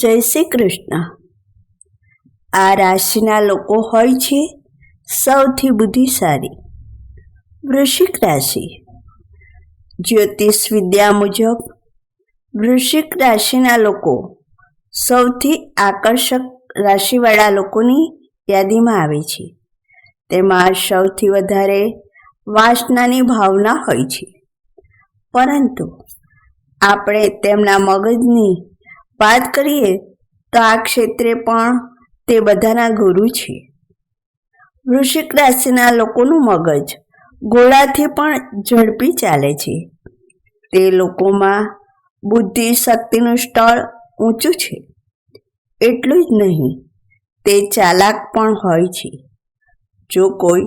જય શ્રી કૃષ્ણ. આ રાશિના લોકો હોય છે સૌથી બુદ્ધિશાળી. વૃશ્ચિક રાશિ. જ્યોતિષ વિદ્યા મુજબ વૃશ્ચિક રાશિના લોકો સૌથી આકર્ષક રાશિવાળા લોકોની યાદીમાં આવે છે. તેમાં સૌથી વધારે વાસનાની ભાવના હોય છે. પરંતુ આપણે તેમના મગજની વાત કરીએ તો આ ક્ષેત્રે પણ તે બધાના ગુરુ છે. વૃશ્ચિક રાશિના લોકોનું મગજ ઘોડાથી પણ ઝડપી ચાલે છે. તે લોકોમાં બુદ્ધિ શક્તિનું સ્તર ઊંચું છે. એટલું જ નહીં, તે ચાલાક પણ હોય છે. જો કોઈ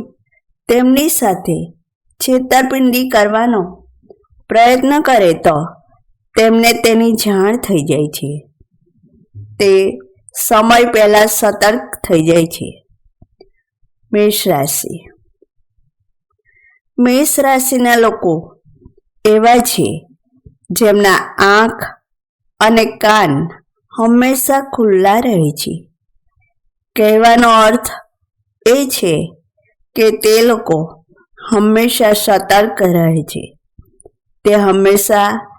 તેમની સાથે છેતરપિંડી કરવાનો પ્રયત્ન કરે તો તેમને તેની જાણ થઈ જાય છે. તે સમય પહેલા સતર્ક થઈ જાય છે. મેષ રાશિ. મેષ રાશિના લોકો એવા છે, જેમના આંખ અને કાન હંમેશા ખુલ્લા રહે છે. કહેવાનો અર્થ એ છે કે તે લોકો હંમેશા સતર્ક રહે છે. તે હંમેશા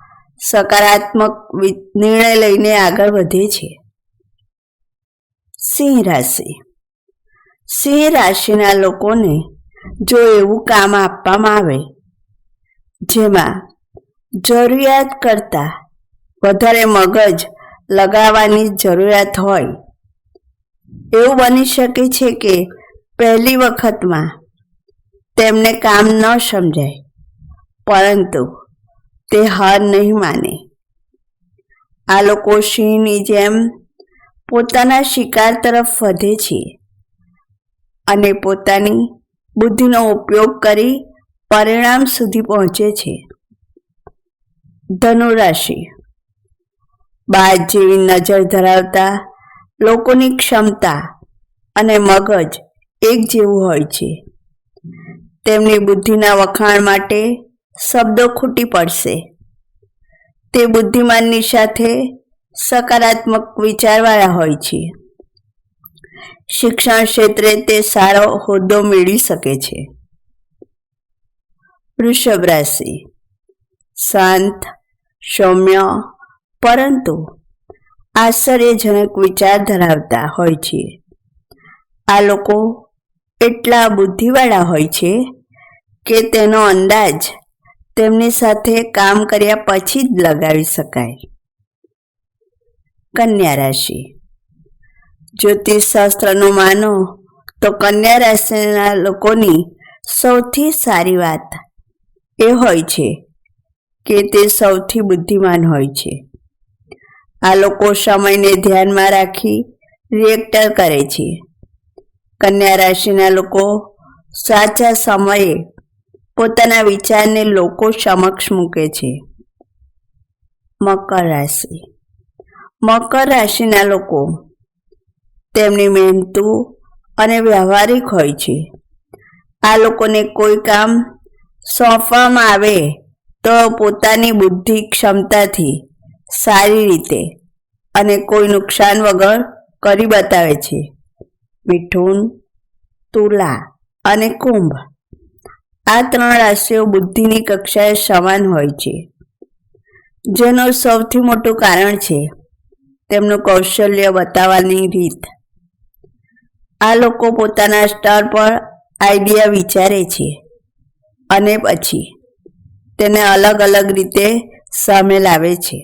સકારાત્મક નિર્ણય લઈને આગળ વધે છે. સિંહ રાશિ. સિંહ રાશિના લોકોને જો એવું કામ આપવામાં આવે, જેમાં જરૂરિયાત કરતાં વધારે મગજ લગાવવાની જરૂરિયાત હોય, એવું બની શકે છે કે પહેલી વખતમાં તેમને કામ ન સમજાય, પરંતુ તે હાર નહીં માને. આ લોકો સિંહની જેમ પોતાના શિકાર તરફ વધે છે અને પોતાની બુદ્ધિનો ઉપયોગ કરી પરિણામ સુધી પહોંચે છે. ધનુરાશિ બાજ જેવી નજર ધરાવતા લોકોની ક્ષમતા અને મગજ એક જેવું હોય છે. તેમની બુદ્ધિના વખાણ માટે શબ્દો ખૂટી પડશે. તે બુદ્ધિમાનની સાથે સકારાત્મક વિચારવાળા હોય છે. શિક્ષણ ક્ષેત્રે તે સારો હોદ્દો મેળવી શકે છે. વૃષભ રાશિ. શાંત, સૌમ્ય, પરંતુ આશ્ચર્યજનક વિચાર ધરાવતા હોય છે. આ લોકો એટલા બુદ્ધિવાળા હોય છે કે તેનો અંદાજ તેમની સાથે કામ કર્યા પછી જ લગાવી શકાય. કન્યા રાશિ. જ્યોતિષશાસ્ત્રનું માનો, તો કન્યા રાશિના લોકોની સૌથી સારી વાત એ હોય છે કે તે સૌથી બુદ્ધિમાન હોય છે. આ લોકો સમયને ધ્યાનમાં રાખી રિએક્ટર કરે છે. કન્યા રાશિના લોકો સાચા સમયે પોતાના વિચારને લોકો સમક્ષ મૂકે છે. મકર રાશિ. મકર રાશિના લોકો. તેમની મહેનતુ અને વ્યવહારિક હોય છે. આ લોકોને કોઈ કામ સોંપવામાં આવે તો પોતાની બુદ્ધિ ક્ષમતાથી સારી રીતે અને કોઈ નુકસાન વગર કરી બતાવે છે. મિથુન, તુલા અને કુંભ. આ ત્રણ રાશિઓ બુદ્ધિની કક્ષાએ સમાન હોય છે. જેનું સૌથી મોટું કારણ છે તેમનું કૌશલ્ય બતાવવાની રીત. આ લોકો પોતાના સ્તર પર આઈડિયા વિચારે છે અને પછી તેને અલગ અલગ રીતે સામે લાવે છે.